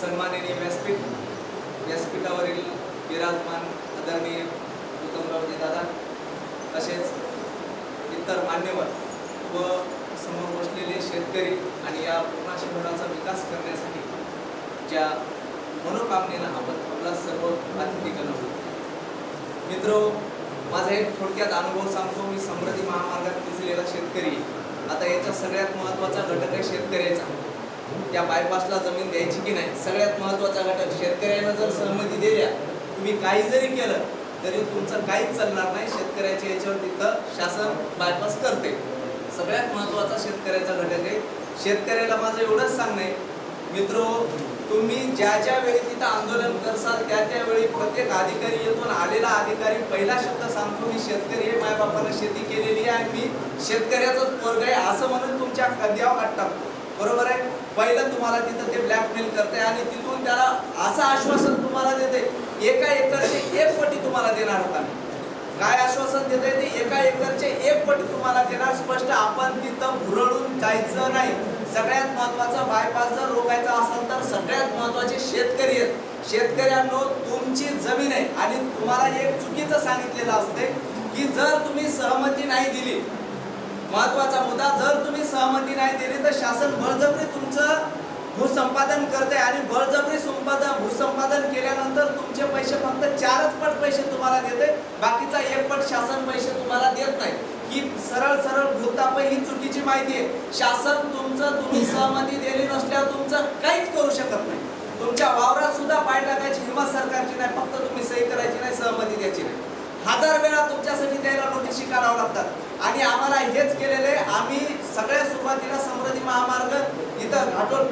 सन्माननीय व्यासपीठ व्यासपीठावरील विराजमान आदरणीय गौतमरावजी दादा तसेच इतर मान्यवर व समोर बसलेले शेतकरी आणि या पूर्ण शहराचा विकास करण्यासाठी ज्या मनोकामनेनं आपण आपला सर्व अतिथीगण मित्र माझा एक थोडक्यात अनुभव सांगतो. मी समृद्धी महामार्गात दिसलेला शेतकरी. आता याचा सगळ्यात महत्त्वाचा घटक आहे शेतकऱ्याचा. त्या बायपासला जमीन द्यायची की नाही सगळ्यात महत्त्वाचा घटक शेतकऱ्यांना जर सहमती दिल्या तुम्ही काही जरी केलं तरी तुमचं काहीच चालणार नाही शेतकऱ्याच्या याच्यावर तिथं शासन बायपास करते. सगळ्यात महत्त्वाचा शेतकऱ्याचा घटक आहे. शेतकऱ्याला माझं एवढंच सांगणं आहे. मित्र तुम्ही ज्या ज्या वेळी तिथं आंदोलन करसाल त्या त्यावेळी प्रत्येक अधिकारी येथून आलेला अधिकारी पहिला शब्द सांगतो मी शेतकरी आहे माझ्या बापानं शेती केलेली आहे आणि मी शेतकऱ्याचाच पोरग आहे असं म्हणून तुमच्या खांद्यावर हात टाकतो. बरोबर आहे? पहिलं तुम्हाला तिथं ते ब्लॅकमेल करते आणि तिथून त्याला असं आश्वासन तुम्हाला देते एका एकरचे एक पटी तुम्हाला देणार होता. काय आश्वासन देते ते? एका एकरचे एक पटी तुम्हाला देणार. स्पष्ट आपण तिथं भुरळून जायचं नाही. सगळ्यात महत्वाचं बायपास जर रोखायचा असेल तर सगळ्यात महत्त्वाचे शेतकरी आहेत. शेतकऱ्यांनो तुमची जमीन आहे. आणि तुम्हाला एक चुकीचं सांगितलेलं असते की जर तुम्ही सहमती नाही दिली महत्त्वाचा मुद्दा जर तुम्ही सहमती नाही दिली तर शासन बळजबरी तुमचं भूसंपादन करते आणि बळजबरी संपादन भूसंपादन केल्यानंतर तुमचे पैसे फक्त चारच पट पैसे तुम्हाला देते बाकीचा एक पट शासन पैसे तुम्हाला देत नाही. ही सरळ सरळ भूताप ही चुकीची माहिती आहे. शासन तुमचं तुम्ही सहमती दिली नसल्यावर तुमचं काहीच करू शकत नाही. तुमच्या वावरात सुद्धा पाय टाकायची हिंमत सरकारची नाही. फक्त तुम्ही सही करायची नाही सहमती द्यायची नाही. हजार वेळा तुमच्यासाठी त्याला गोष्टी कराव्या लागतात आणि आम्हाला हेच केलेले आम्ही सगळ्या सुरुवातीला समृद्धी महामार्ग इथं घाटोल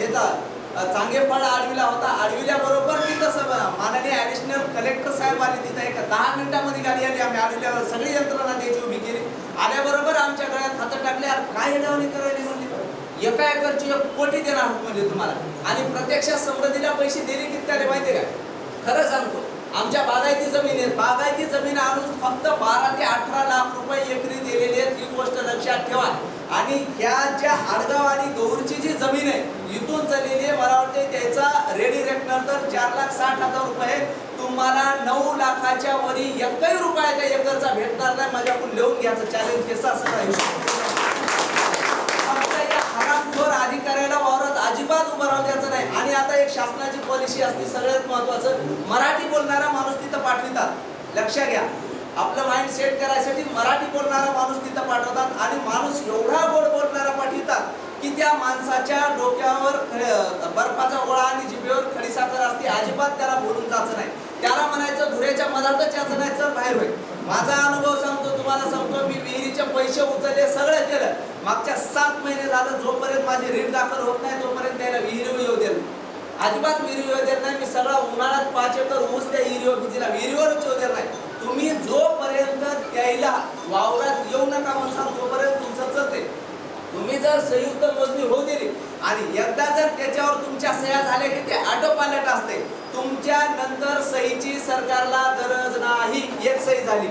येतात याचा फळ आडविला होता. आडविल्या बरोबर तिथं माननीय ऍडिशनल कलेक्टर साहेब आले तिथं एक दहा मिनिटामध्ये गाडी आली. आम्ही आडविल्यावर सगळी यंत्रणा त्याची उभी केली. आल्याबरोबर आमच्या गळ्यात हातात टाकले. काय डावणी करायला म्हणली? एका एकरची एक कोटी देणार म्हणजे तुम्हाला. आणि प्रत्यक्षात समृद्धीला पैसे दिले किती आले माहिती का? आमच्या बागायती जमीन आहे बागायती जमीन आणून फक्त बारा ते अठरा लाख रुपये एकरी दिलेली आहेत ही गोष्ट लक्षात ठेवा. आणि ह्या ज्या आडगाव आणि गौरची जी जमीन आहे इथून चाललेली आहे. मला वाटते त्याचा रेडी रेकनर तर चार लाख साठ हजार रुपये तुम्हाला नऊ लाखाच्या वरी एकही रुपयाच्या एकरचा भेटणार नाही. माझ्याकडून लिहून घ्यायचं. चॅलेंज केस असं नाही फक्त या हरामखोर अधिकाऱ्याला वावरात अजिबात उभं राहू आणि आता एक शासनाची पॉलिसी असते सगळ्यात महत्वाचं मराठी बोलणारा माणूस तिथं पाठवितात. लक्षात घ्या. आपलं माइंड सेट करायसाठी मराठी बोलणारा माणूस तिथं पाठवतात आणि माणूस एवढा गोड बोलणारा पाठवितात की त्या माणसाच्या डोक्यावर बर्फाचा गोळा आणि जिभेवर खडीसाखर असते. अजिबात त्याला बोलून जायचं नाही. त्याला म्हणायचं धुऱ्याच्या मधातच याचं नाही तर बाहेर होईल माझा अनुभव सांगतो तुम्हाला सांगतो मी विहिरीचे पैसे उचलले सगळं केलं. मागच्या सात महिने झालं जोपर्यंत माझी रीड दाखल होत नाही तोपर्यंत त्याला विहिरी येऊ देत अजिबात विहिरी येऊ देत नाही. मी सगळा उन्हाळ्यात पाच एकर ऊस त्या विहिरीवर भिजला विहिरीवरच येऊ नाही. तुम्ही जोपर्यंत त्याला वावरात येऊ नका म्हणसाल तोपर्यंत तुमचं चलते. तुम्ही जर संयुक्त मोजणी होऊ दिली आणि एकदा जर त्याच्यावर तुमच्या सह्या झाल्या की ते ऑटो असते तुमच्या नंतर सहीची सरकारला गरज नाही. एक सही झाली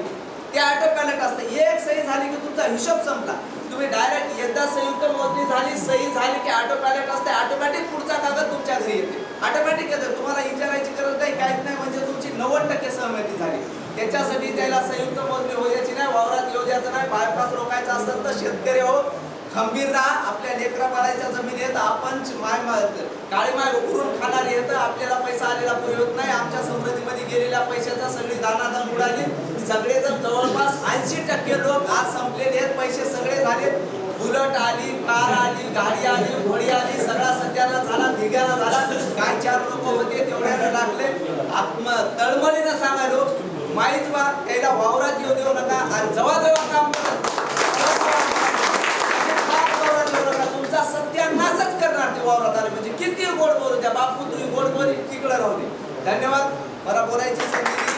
ते ऑटो असते. एक सही झाली की तुमचा हिशोब संपला. तुम्ही डायरेक्ट एकदा संयुक्त मोजणी झाली सही झाली की ऑटो असते ऑटोमॅटिक पुढचा कागद येते. ऑटोमॅटिक येते तुम्हाला विचारायची गरज नाही काहीच नाही म्हणजे तुमची नव्वद टक्के सहमती झाली. त्याच्यासाठी त्याला संयुक्त मोजणी होण्याची नाही वावरात येऊ द्यायचं नाही बायपास रोखायचा असेल तर शेतकरी हो खंबीर राहा आपल्या लेकरा बाळाच्या जमिनीत आपण माय काळी माय उकरून खाणार येतं आपल्याला पैसा आलेला पुरवत नाही आमच्या समृद्धीमध्ये गेलेल्या पैशाचा सगळी दानादान उडाली. सगळे जर जवळपास ऐंशी टक्के लोक आज संपलेले आहेत पैसे सगळे झाले बुलट आली कार आली गाडी आली घोडी आली सगळा ठिकाणा झाला. धिग्याला काय चार लोक होते तेवढ्याला लागले. आत्म तळमळीनं सांगायलो माहीत बा त्याला वावरात येऊ देऊ नका आणि जवळजवळ काम नका तुमचा सत्यानाशच करणार ते वावरात आले. म्हणजे किती गोड बोलू त्या बापू तुम्ही गोड बोली तिकडं राहू दे. धन्यवाद. मला बोलायची